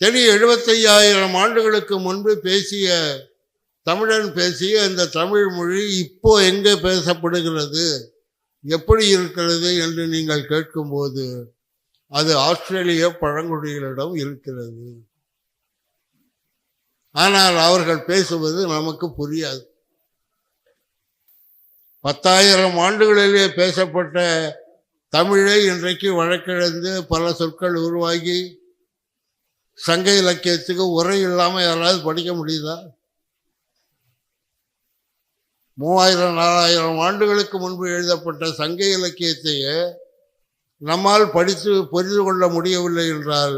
தெரிய எழுபத்தையாயிரம் ஆண்டுகளுக்கு முன்பு பேசிய தமிழன் பேசிய இந்த தமிழ் மொழி இப்போ எங்கே பேசப்படுகிறது? எப்படி இருக்கிறது என்று நீங்கள் கேட்கும்போது அது ஆஸ்திரேலிய பழங்குடிகளிடம் இருக்கிறது. ஆனால் அவர்கள் பேசுவது நமக்கு புரியாது. பத்தாயிரம் ஆண்டுகளிலே பேசப்பட்ட தமிழை இன்றைக்கு வழக்கிழந்து பல சொற்கள் உருவாகி சங்க இலக்கியத்துக்கு உரை இல்லாமல் யாராவது படிக்க முடியுதா? மூவாயிரம் நாலாயிரம் ஆண்டுகளுக்கு முன்பு எழுதப்பட்ட சங்க இலக்கியத்தையே நம்மால் படித்து புரிந்து கொள்ள முடியவில்லை என்றால்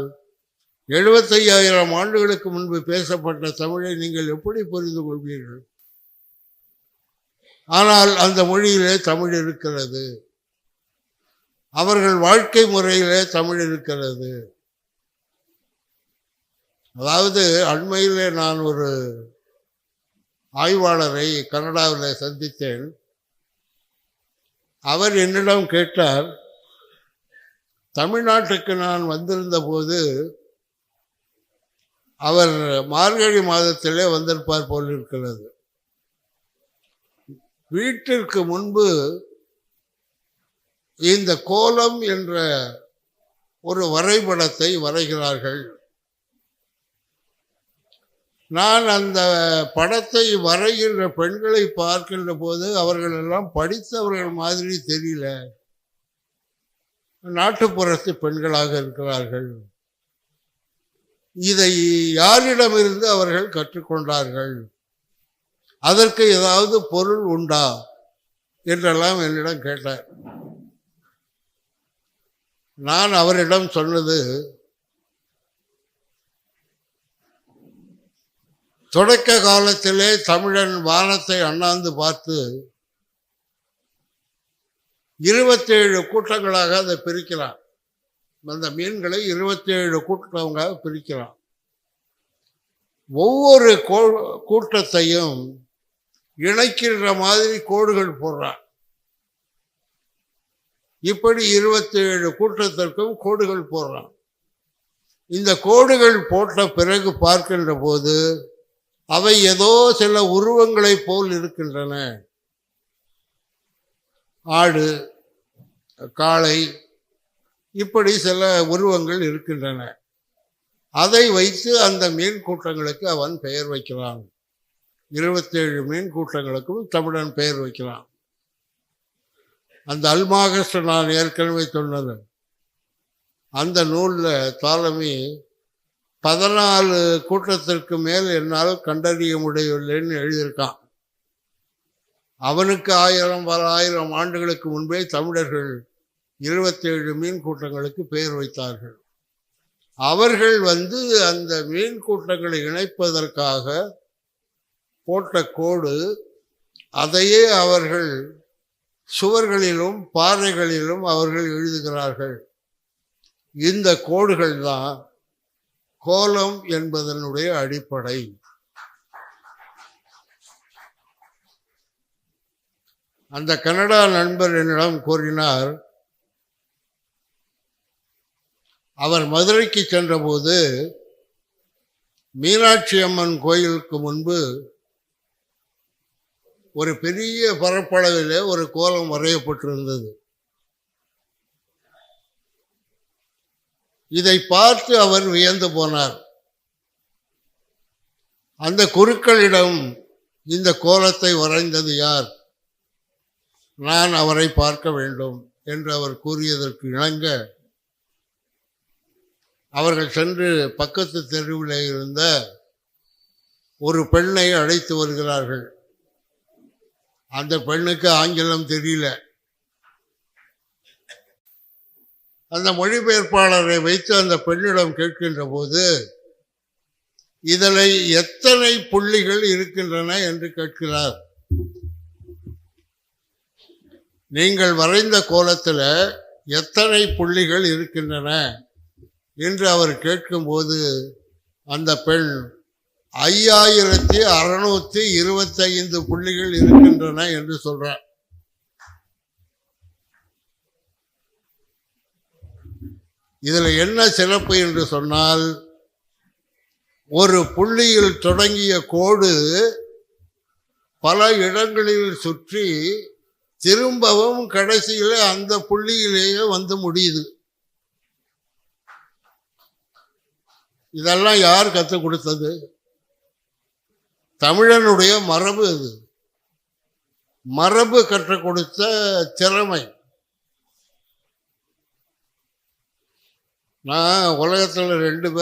எழுபத்தையாயிரம் ஆண்டுகளுக்கு முன்பு பேசப்பட்ட தமிழை நீங்கள் எப்படி புரிந்து கொள்வீர்கள்? ஆனால் அந்த மொழியிலே தமிழ் இருக்கிறது. அவர்கள் வாழ்க்கை முறையிலே தமிழ் இருக்கிறது. அதாவது அண்மையிலே நான் ஒரு ஆய்வாளரை கனடாவில் சந்தித்தேன். அவர் என்னிடம் கேட்டார் தமிழ்நாட்டுக்கு நான் வந்திருந்த போது அவர் மார்கழி மாதத்திலே வந்திருப்பார் போல் இருக்கிறது. வீட்டிற்கு முன்பு இந்த கோலம் என்ற ஒரு வரைபடத்தை வரைகிறார்கள். நான் அந்த படத்தை வரைகின்ற பெண்களை பார்க்கின்ற போது அவர்கள் எல்லாம் படித்தவர்கள் மாதிரி தெரியல. நாட்டுப்புறத்து பெண்களாக இருக்கிறார்கள். இதை யாரிடமிருந்து அவர்கள் கற்றுக்கொண்டார்கள்? அதற்கு ஏதாவது பொருள் உண்டா? என்றெல்லாம் என்னிடம் கேட்டார். நான் அவரிடம் சொன்னது தொடக்க காலத்திலே தமிழன் வானத்தை அண்ணாந்து பார்த்து இருபத்தேழு கூட்டங்களாக அதை பிரிக்கிறான். அந்த மீன்களை இருபத்தேழு கூட்டங்களாக பிரிக்கிறான். ஒவ்வொரு கோ கூட்டத்தையும் இணைக்கின்ற மாதிரி கோடுகள் போடுறான். இப்படி இருபத்தேழு கூட்டத்திற்கும் கோடுகள் போடுறான். இந்த கோடுகள் போட்ட பிறகு பார்க்கின்ற போது அவை ஏதோ சில உருவங்களைப் போல் இருக்கின்றன. ஆடு காளை இப்படி சில உருவங்கள் இருக்கின்றன. அதை வைத்து அந்த மீன் கூட்டங்களுக்கு அவன் பெயர் வைக்கிறான். இருபத்தேழு மீன் கூட்டங்களுக்கும் தமிழன் பெயர் வைக்கிறான். அந்த அல்மாகஸ்ட் நான் ஏற்கனவே சொன்னது. அந்த நூலில் தாலமி பதினாலு கூட்டத்திற்கு மேல் என்னால் கண்டறிய முடியவில்லைன்னு எழுதியிருக்கான். அவனுக்கு ஆயிரம் பல ஆயிரம் ஆண்டுகளுக்கு முன்பே தமிழர்கள் இருபத்தேழு மீன் கூட்டங்களுக்கு பெயர் வைத்தார்கள். அவர்கள் வந்து அந்த மீன் கூட்டங்களை இணைப்பதற்காக போட்ட கோடு அதையே அவர்கள் சுவர்களிலும் பாறைகளிலும் அவர்கள் எழுதுகிறார்கள். இந்த கோடுகள் தான் கோலம் என்பதனுடைய அடிப்படை. அந்த கனடா நண்பர் என்னிடம் கூறினார் அவர் மதுரைக்கு சென்றபோது மீனாட்சி அம்மன் கோயிலுக்கு முன்பு ஒரு பெரிய பரப்பளவிலே ஒரு கோலம் வரையப்பட்டிருந்தது. இதை பார்த்து அவர் வியந்து போனார். அந்த குருக்களிடம் இந்த கோலத்தை வரைந்தது யார்? நான் அவரை பார்க்க வேண்டும் என்று அவர் கூறியதற்கு இணங்க அவர்கள் சென்று பக்கத்து தெருவில் இருந்த ஒரு பெண்ணை அழைத்து வருகிறார்கள். அந்த பெண்ணுக்கு ஆங்கிலம் தெரியல. அந்த மொழிபெயர்ப்பாளரை வைத்து அந்த பெண்ணிடம் கேட்கின்ற போது இதில் எத்தனை புள்ளிகள் இருக்கின்றன? என்று கேட்கிறார். நீங்கள் வரைந்த கோலத்தில் எத்தனை புள்ளிகள் இருக்கின்றன? என்று அவர் கேட்கும்போது அந்த பெண் ஐயாயிரத்தி அறுநூத்தி இருபத்தைந்து புள்ளிகள் இருக்கின்றன என்று சொல்றார். இதில் என்ன சிறப்பு என்று சொன்னால் ஒரு புள்ளியில் தொடங்கிய கோடு பல இடங்களில் சுற்றி திரும்பவும் கடைசியில் அந்த புள்ளியிலேயே வந்து முடியுது. இதெல்லாம் யார் கற்றுக் கொடுத்தது? தமிழனுடைய மரபு இது. மரபு கற்றுக் கொடுத்த திறமை. நான் உலகத்தில் ரெண்டு பேரும்